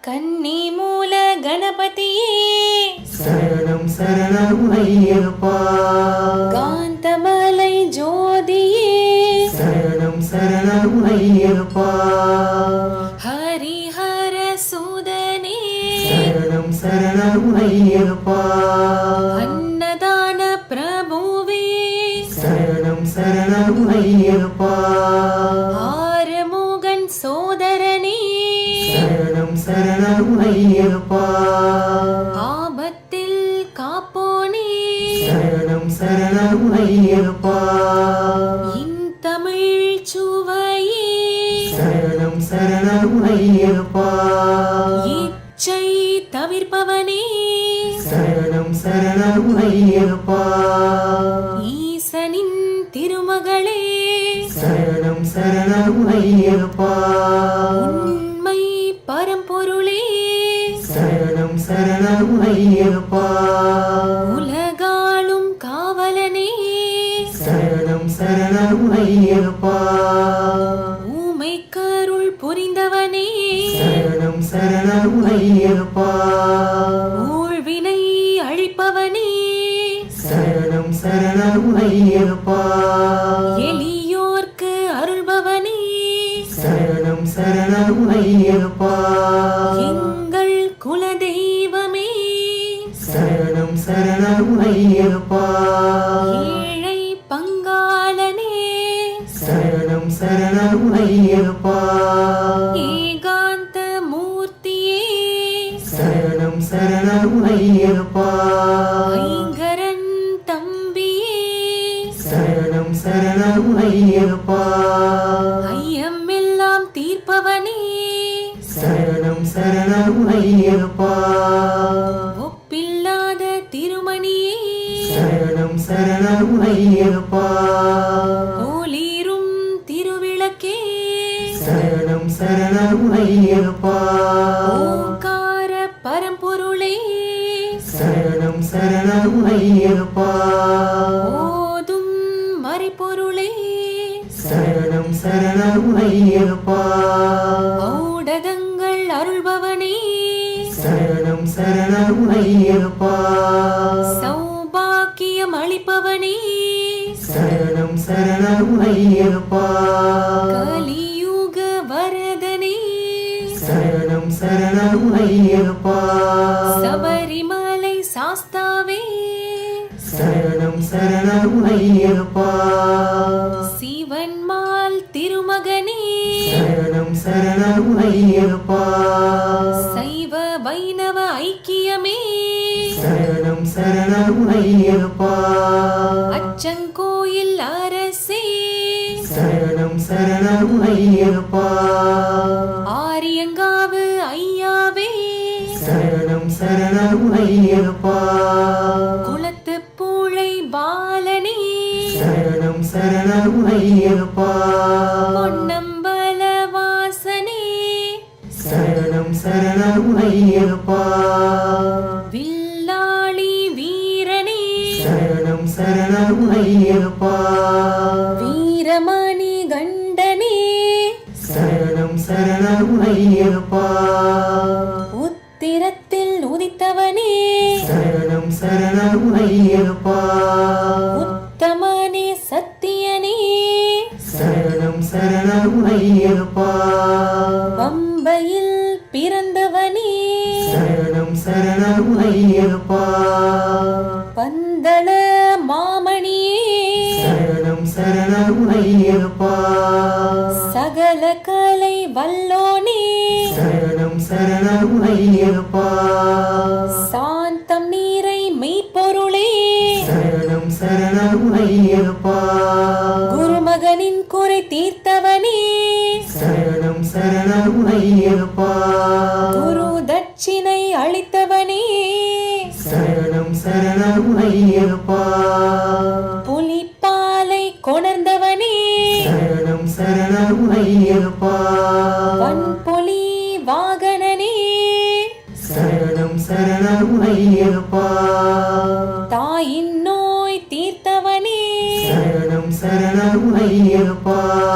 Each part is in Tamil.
கன்னி மூல கணபதியே. சரணம் சரணம் ஐயப்பா. காந்தமலை ஜோதியே. சரணம் சரணம் ஐயப்பா. ஹரிஹர சூதனே. சரணம் சரணம் ஐயப்பா. அன்னதான பிரபுவே. சரணம் சரணம் ஐயப்பா. ஐயப்பா ஆபத்தில் காப்போனே சரணம் சரணம் ஐயப்பா இந்தமிழ் சுவையே. சரணம் சரணம் ஐயப்பா இச்சை தவிர்ப்பவனே. சரணம் சரணம் ஐயப்பா ஈசனின் திருமகளே. சரணம் சரணம் ஐயப்பா சரணம் ஐயப்பா உலகாளும் காவலனே. சரணம் சரணம் ஐயப்பா. ஊமை கருள் புரிந்தவனே. சரணம் சரணம் ஐயப்பா. ஊழ்வினை அழிப்பவனே. சரணம் சரணம் ஐயப்பா. எளியோர்க்கு அருள்பவனே. சரணம் சரணம் ஐயப்பா. சரணம் சரணம் ஐயப்பா. ஏழை பங்காளனே. சரணம் சரணம் ஐயப்பா. ஏகாந்த மூர்த்தியே. சரணம் சரணம் ஐயப்பா. ஐங்கரன் தம்பியே. சரணம் சரணம் ஐயப்பா. ஐயமெல்லாம் தீர்ப்பவனே. சரணம் சரணம் ஐயப்பா. சரணம் ஐயப்பா போலீரும் திருவிளக்கே. சரணம் சரணம் ஐயப்பா ஓங்கார பரம்பொருளே. சரணம் சரணம் ஐயப்பா ஓதும் மறைப்பொருளே சரணம் சரணம் ஐயப்பா ஔடதங்கள் அருள்பவனே. சரணம் சரணம் ஐயப்பா சௌபாக்கியம் அளிப்பவனே. சரணம் சரணம் ஐயப்பா. கலியுக வரதனே. சரணம் சரணம் ஐயப்பா. சபரிமலை சாஸ்தாவே. சரணம் சரணம் ஐயப்பா. சிவன்மால் திருமகனே. சரணம் சரணம் ஐயப்பா. சைவ வைணவ ஐக்கியமே. சரணம் சரணம் ஐயப்பா. அச்சங்கோயில் அரசே. சரணம் சரணம் ஐயப்பா. ஆரியங்காவு ஐயாவே. சரணம் சரணம் ஐயப்பா. குளத்து பூளை பாலனே. சரணம் சரணம் ஐயப்பா. பொன்னம்பல வாசனே சரணம் சரணம் ஐயப்பா. ஐயப்பா வீரமணி கண்டனே. சரணம் சரணம் ஐயப்பா. உத்திரத்தில் உதித்தவனே சரணம் சரணம் ஐயப்பா. உத்தமனே சத்தியனே. சரணம் சரணம் ஐயப்பா. பம்பையில் பிறந்தவனே. சரணம் சரணம் ஐயப்பா. பந்தள சரணம் ஐயப்பா சகல கலை வல்லோனே. சரணம் சரணம் ஐயப்பா சாந்தம் நீரை மெய்ப்பொருளே. சரணம் சரணம் ஐயப்பா குருமகனின் குறை தீர்த்தவனே. சரணம் சரணம் ஐயப்பா குரு தட்சிணை அளித்தவனே. சரணம் சரணம் ஐயப்பா ஐயப்பா வன்பொலி வாகனனே. சரணம் சரணம் ஐயப்பா. தாயின் நோய் தீர்த்தவனே. சரணம் சரணம் ஐயப்பா.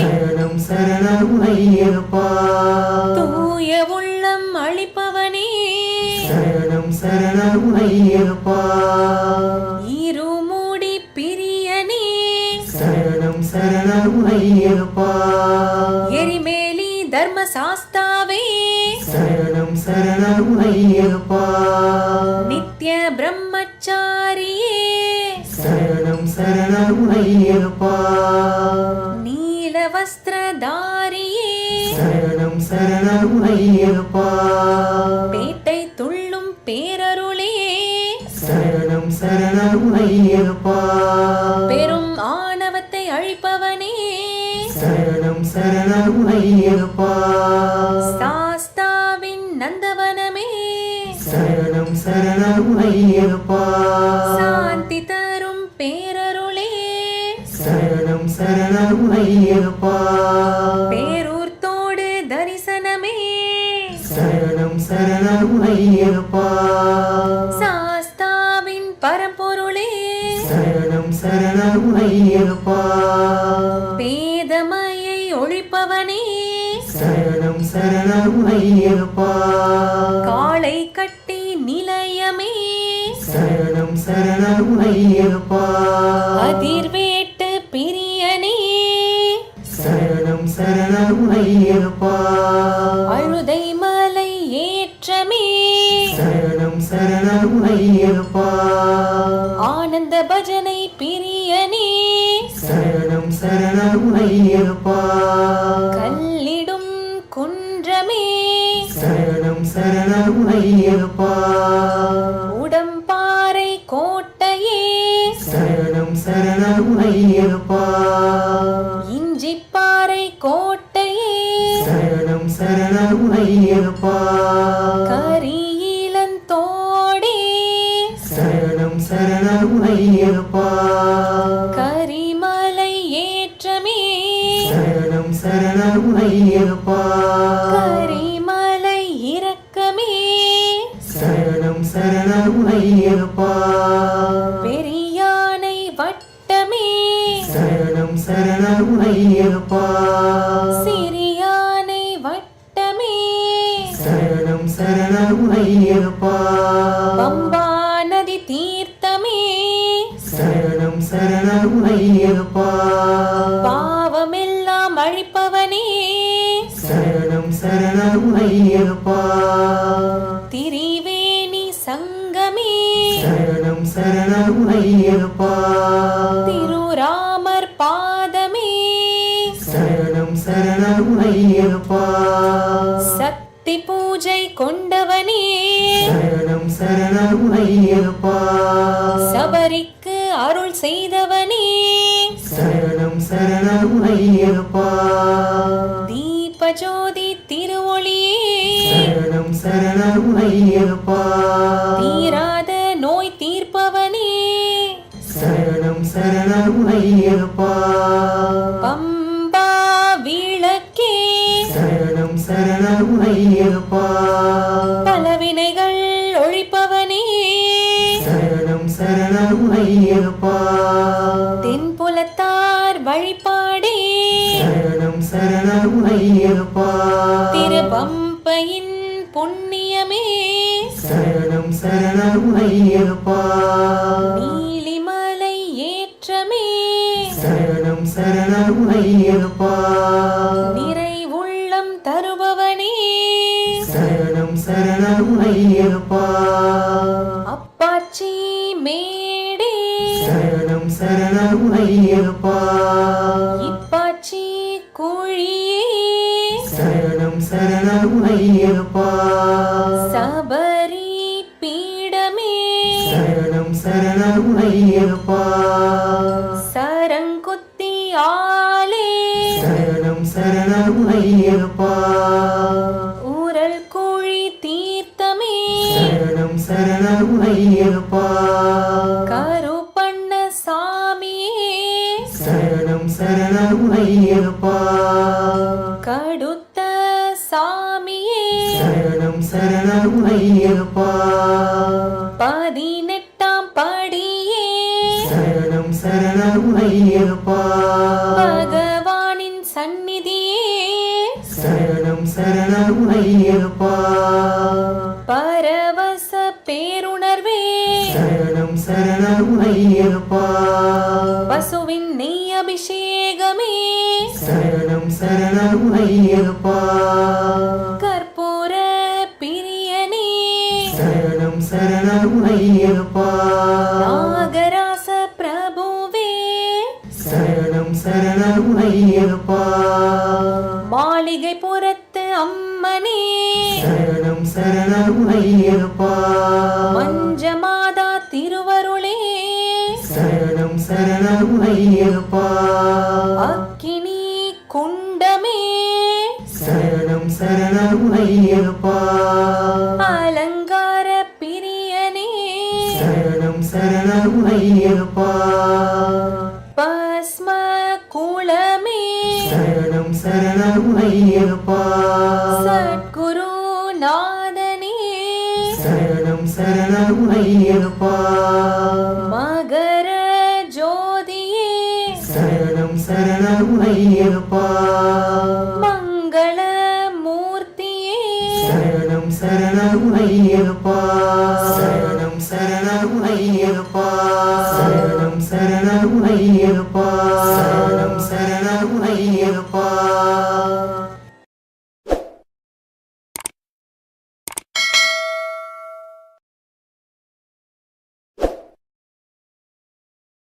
சரணம் சரணம் ஐயப்பா. தூய உள்ளம் அளிப்பவனே. சரணம் சரணம் ஐயப்பா. இருமுடி பிரியனே. சரணம் சரணம் ஐயப்பா. எரிமேலி தர்ம சாஸ்தாவே சரணம் சரணம் ஐயப்பா. நித்ய பிரம்மச்சாரியே. சரணம் சரணம் ஐயப்பா. வஸ்திரதாரியே. சரணம் சரணம் ஐயப்பா. பேட்டை துள்ளும் பேரருளே. சரணம் சரணம் ஐயப்பா. பெரும் ஆணவத்தை அழிப்பவனே. சரணம் சரணம் ஐயப்பா. சாஸ்தாவின் நந்தவனமே. சரணம் சரணம் ஐயப்பா. சரணம் ஐயப்பா பேரூர்த்தோடு தரிசனமே. சரணம் சரணம் ஐயப்பா. சாஸ்தாவின் பரம்பொருளே. சரணம் சரணம் ஐயப்பா. பேதமையை ஒழிப்பவனே. சரணம் சரணம் ஐயப்பா. காளை கட்டி நிலையமே. சரணம் சரணம் ஐயப்பா. அதிர்வேட்டு சரணம் சரணம் ஐயப்பா. அழுதை மலை ஏற்றமே. சரணம் சரணம் ஐயப்பா. ஆனந்த பஜனை பிரியனே. சரணம் சரணம் ஐயப்பா. கல்லிடும் குன்றமே. சரணம் சரணம் ஐயப்பா. உடம்பாறை கோட்டையே. சரணம் சரணம் ஐயப்பா. சரணம் ஐயப்பா. கரிமலை இறக்கமே சரணம் சரணம் ஐயப்பா. பெரியானை வட்டமே. சரணம் சரணம் ஐயப்பா. சிறியானை வட்டமே. சரணம் சரணம் ஐயப்பா. பம்பா நதி தீர்த்தமே. சரணம் சரணம் ஐயப்பா. சரணம் ஐயப்பா திரிவேணி சங்கமே. சரணம் சரணம் ஐயப்பா திருராமர் பாதமே. சரணம் சரணம் ஐயப்பா சக்தி பூஜை கொண்டவனே. சரணம் சரணம் ஐயப்பா சபரிக்கு அருள் செய்தவனே. சரணம் சரணம் சரணம் ஐயப்பா தீராத நோய் தீர்ப்பவனே. சரணம் சரணம் ஐயப்பா பம்பா விளக்கே. சரணம் சரணம் ஐயப்பா பலவினைகள் ஒழிப்பவனே. சரணம் சரணம் ஐயப்பா தென்புலத்தார் வழிபாடே. சரணம் சரணம் ஐயப்பா திருபம்பையின் புண்ணியமே. சரணம் சரணம் ஐயப்பா. நீலிமலை ஏற்றமே. சரணம் சரணம் ஐயப்பா. நிறை உள்ளம் தருபவனே. சரணம் சரணம் ஐயப்பா. அப்பாச்சி மேடே. சரணம் சரணம் ஐயப்பா. சரணம் ஐயப்பா சபரி பீடமே சரணம் சரணம் ஐயப்பா சரங்குத்தி ஆலே சரணம் சரணம் ஐயப்பா சரணம் சரணம் ஐயப்பா. பதினெட்டாம் படியே. சரணம் சரணம் ஐயப்பா. பகவானின் சந்நிதியே. சரணம் சரணம் ஐயப்பா. பரவச பேருணர்வே. சரணம் சரணம் ஐயப்பா. பசுவின் நெய் அபிஷேகமே. சரணம் சரணம் ஐயப்பா. சரணம் ஐயப்பா நாகராச பிரபுவே. சரணம் சரணம் ஐயப்பா மாளிகை புறத்து அம்மனே. சரணம் சரணம் ஐயப்பா மஞ்சமாதா திருவருளே. சரணம் சரணம் ஐயப்பா அக்கினி குண்டமே. சரணம் சரணம் ஐயப்பா சரணம் ஐயப்பா சத்குரு நாதனே. சரணம் சரணம் ஐயப்பா மகர ஜோதியே. சரணம் சரணம் ஐயப்பா மங்கள மூர்த்தியே. சரணம் சரணம் ஐயப்பா சரணம் சரணம் ஐயப்பா சரணம் சரணம் ஐயப்பா